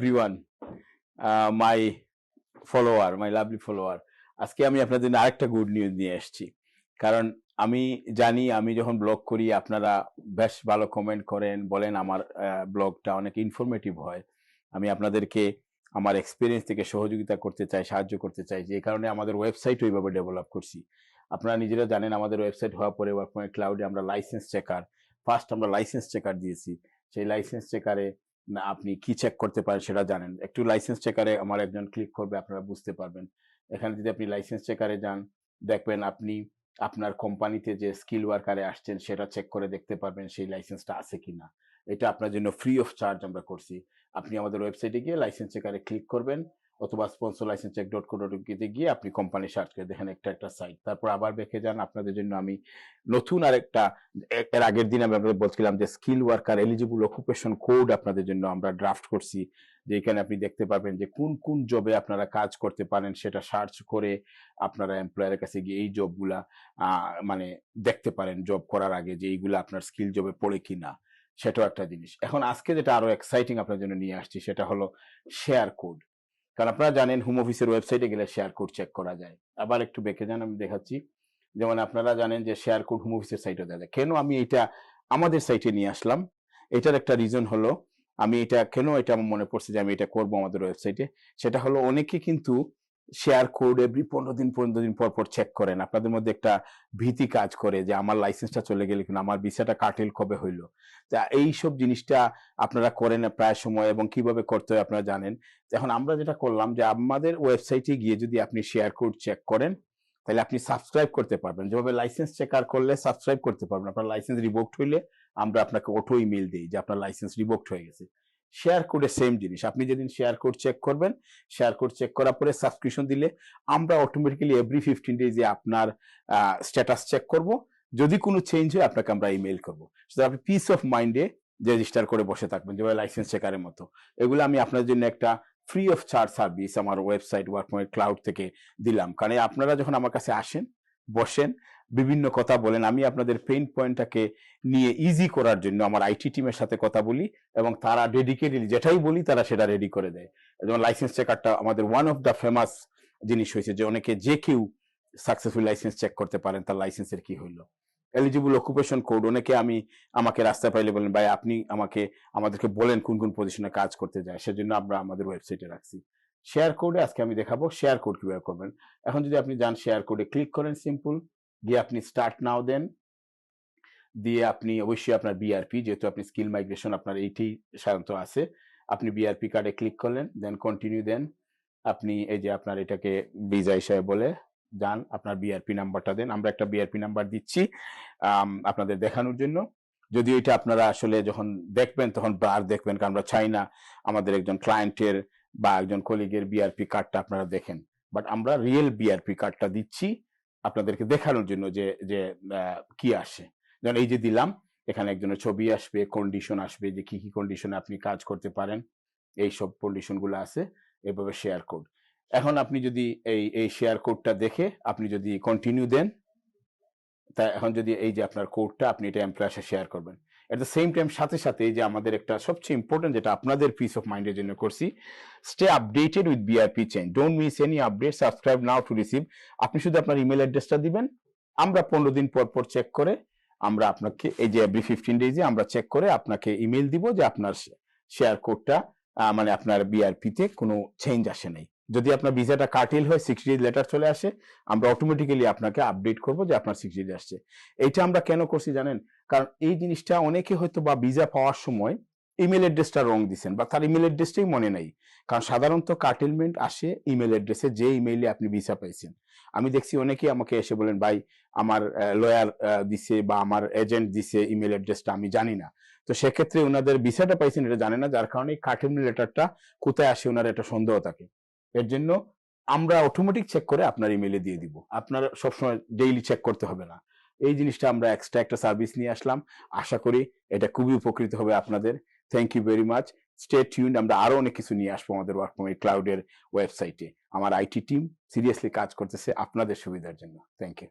Everyone my follower my lovely follower আজকে আমি আপনাদের আরেকটা গুড নিউজ নিয়ে এসেছি। কারণ আমি জানি, আমি যখন ব্লগ করি, আপনারা বেশ ভালো কমেন্ট করেন, বলেন আমার ব্লগটা অনেক ইনফরমেটিভ হয়। আমি আপনাদেরকে আমার এক্সপিরিয়েন্স থেকে সহযোগিতা করতে চাই, সাহায্য করতে চাই, যে কারণে আমাদের ওয়েবসাইট ওইভাবে ডেভেলপ করছি। আপনারা নিজেরা জানেন, আমাদের ওয়েবসাইট হওয়ার পরে ওয়ার্ক পয়েন্ট ক্লাউডে আমরা লাইসেন্স চেকার ফার্স্ট আমরা লাইসেন্স চেকার দিয়েছি। সেই লাইসেন্স চেকারে না, আপনি কি চেক করতে পারেন সেটা জানেন। একটু লাইসেন্স চেকারে আমার একজন ক্লিক করবে, আপনারা বুঝতে পারবেন। এখানে যদি আপনি লাইসেন্স চেকারে যান, দেখবেন আপনি আপনার কোম্পানিতে যে স্কিল ওয়ার্কারে আসছেন, সেটা চেক করে দেখতে পারবেন সেই লাইসেন্সটা আছে কি না এটা আপনার জন্য ফ্রি অফ চার্জ আমরা করছি। আপনি আমাদের ওয়েবসাইটে গিয়ে লাইসেন্স চেকারে ক্লিক করবেন। অথবা sponsor license check dot co dot গিয়ে আপনি কোম্পানি সার্চ করে দেখেন একটা একটা সাইট তারপর আবার দেখে যান আপনাদের জন্য আমি নতুন আরেকটা, এর আগের দিন আমি আপনাদের বলছিলাম যে skill worker eligible occupation code আপনাদের জন্য আমরা ড্রাফট করছি। যে এখানে আপনি দেখতে পাবেন যে কোন কোন জবে আপনারা কাজ করতে পারেন, সেটা সার্চ করে আপনারা এমপ্লয়ারের কাছে গিয়ে এই জবগুলা মানে দেখতে পারেন জব করার আগে যে এইগুলো আপনার স্কিল জবে পড়ে কিনা। সেটাও একটা জিনিস। এখন আজকে যেটা আরও এক্সাইটিং আপনার জন্য নিয়ে আসছি সেটা হলো শেয়ার কোড কারণ আপনারা জানেন হোম অফিসের ওয়েবসাইটে গেলে শেয়ার কোড চেক করা যায়। আবার একটু বেঁকে যান, আমি দেখাচ্ছি। যেমন আপনারা জানেন যে শেয়ার কোড হোম অফিসের সাইটে দেওয়া যায় কেন আমি এটা আমাদের সাইটে নিয়ে আসলাম? এটার একটা রিজন হলো, আমি এটা, কেন এটা মনে পড়ছে যে আমি এটা করব আমাদের ওয়েবসাইটে সেটা হলো অনেকে কিন্তু শেয়ার কোড এভরি পনেরো দিন পনেরো দিন পর পর চেক করেন। আপনাদের মধ্যে একটা ভীতি কাজ করে যে আমার লাইসেন্সটা চলে গেলে কিন্তু আমার ভিসাটা কাটেল কবে হইল? তা এইসব জিনিসটা আপনারা করেন প্রায় সময় এবং কীভাবে করতে হয় আপনারা জানেন। এখন আমরা যেটা করলাম যে আমাদের ওয়েবসাইটে গিয়ে যদি আপনি শেয়ার কোড চেক করেন, তাহলে আপনি সাবস্ক্রাইব করতে পারবেন। যেভাবে লাইসেন্স চেকার করলে সাবস্ক্রাইব করতে পারবেন। আপনার লাইসেন্স রিভোক্ট হইলে আমরা আপনাকে অটো ইমেল দিই যে আপনার লাইসেন্স রিভোক্ট হয়ে গেছে। শেয়ার কোডে সেম জিনিস। আপনি যেদিন শেয়ার কোড চেক করবেন শেয়ার কোড চেক করার পরে সাবস্ক্রিপশন দিলে আমরা অটোমেটিক্যালি এভরি ফিফটিন ডেজে আপনার স্ট্যাটাস চেক করব। যদি কোনো চেঞ্জ হয়, আপনাকে আমরা ইমেল করব। আপনি পিস অফ মাইন্ডে রেজিস্টার করে বসে থাকবেন, যেভাবে লাইসেন্স চেকারের মতো। এগুলো আমি আপনার জন্য একটা ফ্রি অফ চার্জ সার্ভিস আমার ওয়েবসাইট ওয়ার্ক পয়েন্ট ক্লাউড থেকে দিলাম। কারণ আপনারা যখন আমার কাছে আসেন, বসেন বিভিন্ন কথা বলেন। আমি আপনাদের পেইন পয়েন্টটাকে নিয়ে ইজি করার জন্য আমার আইটি টিমের সাথে কথা বলি এবং তারা ডেডিকেটেড যেটাই বলি তারা সেটা রেডি করে দেয়। যেমন লাইসেন্স চেকারটা আমাদের ওয়ান অফ দ্য ফেমাস জিনিস হয়েছে যে অনেকে যে কেউ সাকসেসফুল লাইসেন্স চেক করতে পারেন তার লাইসেন্সের কি হইল। এলিজিবল অকুপেশন কোড অনেকে আমি আমাকে রাস্তায় পাইলে বলেন, ভাই, আপনি আমাকে, আমাদেরকে বলেন কোন কোন পজিশনে কাজ করতে যায়। সেজন্য আমরা আমাদের ওয়েবসাইটে রাখছি। শেয়ার কোডে আজকে আমি দেখাবো শেয়ার কোড কীভাবে করবেন। এখন যদি আপনি যান শেয়ার কোডে ক্লিক করেন সিম্পল গিয়ে আপনি স্টার্ট নাও দেন দিয়ে আপনি অবশ্যই আপনার বিআরপি যেহেতু আপনি স্কিল মাইগ্রেশন আপনার এইটি সাধারণত আছে, আপনি বিআরপি কার্ডে ক্লিক করলেন দেন কন্টিনিউ দেন আপনি এই যে আপনার এটাকে ভিজা হিসাবে বলে যান, আপনার বিআরপি নাম্বারটা দেন। আমরা একটা বিআরপি নাম্বার দিচ্ছি আপনাদের দেখানোর জন্য। যদি এটা আপনারা আসলে যখন দেখবেন তখন বার দেখবেন কারণ আমরা চাই না আমাদের একজন ক্লায়েন্টের বা একজন কলিগের বিআরপি কার্ডটা আপনারা দেখেন। বাট আমরা রিয়েল বিআরপি কার্ডটা দিচ্ছি। আপনাদেরকে দেখানোর জন্য যে যে কি আসে। যেমন এই যে দিলাম, এখানে একজনের ছবি আসবে কন্ডিশন আসবে যে কি কি কন্ডিশনে আপনি কাজ করতে পারেন। এই সব কন্ডিশনগুলো আছে, এভাবে শেয়ার কোড এখন আপনি যদি এই এই শেয়ার কোডটা দেখে, আপনি যদি কন্টিনিউ দেন, তা এখন যদি এই যে আপনার কোডটা আপনি এটা এমপ্লয়ার শেয়ার করবেন। এট দ্য সেম টাইম সাথে সাথে যে আমাদের একটা সবচেয়ে ইম্পর্টেন্ট যেটা আপনাদের পিস অফ মাইন্ডের জন্য করছি stay updated with BRP change don't miss any update subscribe now to receive আপনি শুধু আপনার ইমেল অ্যাড্রেসটা দিবেন, আমরা পনেরো দিন পর পর চেক করে আমরা আপনাকে এই যে এভরি ফিফটিন ডেজে আমরা চেক করে আপনাকে ইমেল দিব যে আপনার শেয়ার কোডটা মানে আপনার বিআরপিতে কোনো চেঞ্জ আসে নাই। যদি আপনার ভিসাটা কাটিল হয় সিক্সটি ডেজ লেটার চলে আসে, আমরা অটোমেটিক্যালি আপনাকে আপডেট করব যে আপনার সিক্সটি ডেজ আসছে। এইটা আমরা কেন করছি জানেন? কারণ এই জিনিসটা অনেকে হয়তো বা ভিসা পাওয়ার সময় ইমেল অ্যাড্রেসটা রং দিচ্ছেন বা তার ইমেল অ্যাড্রেসটাই মনে নাই। কারণ সাধারণত কাটেলমেন্ট আসে ইমেল অ্যাড্রেসে যে ইমেইলে আপনি ভিসা পাইছেন। আমি দেখছি অনেকেই আমাকে এসে বলেন, ভাই, আমার লয়ার দিছে বা আমার এজেন্ট দিছে ইমেল অ্যাড্রেসটা আমি জানি না। তো সেক্ষেত্রে ওনাদের ভিসাটা পাইছেন এটা জানে না, যার কারণে কাটেলমেন্ট লেটারটা কোথায় আসে ওনার একটা সন্দেহ থাকে। এর জন্য আমরা অটোমেটিক চেক করে আপনার ইমেলে দিয়ে দিব। আপনার সবসময় ডেইলি চেক করতে হবে না। এই জিনিসটা আমরা এক্সট্রা একটা সার্ভিস নিয়ে আসলাম। আশা করি এটা খুবই উপকৃত হবে আপনাদের। Thank you very much stay tuned আমরা আরও অনেক কিছু নিয়ে আসব আমাদের ওয়ার্ক ফ্রম ক্লাউডের ওয়েবসাইটে আমার আইটি টিম সিরিয়াসলি কাজ করতেছে আপনাদের সুবিধার জন্য। Thank you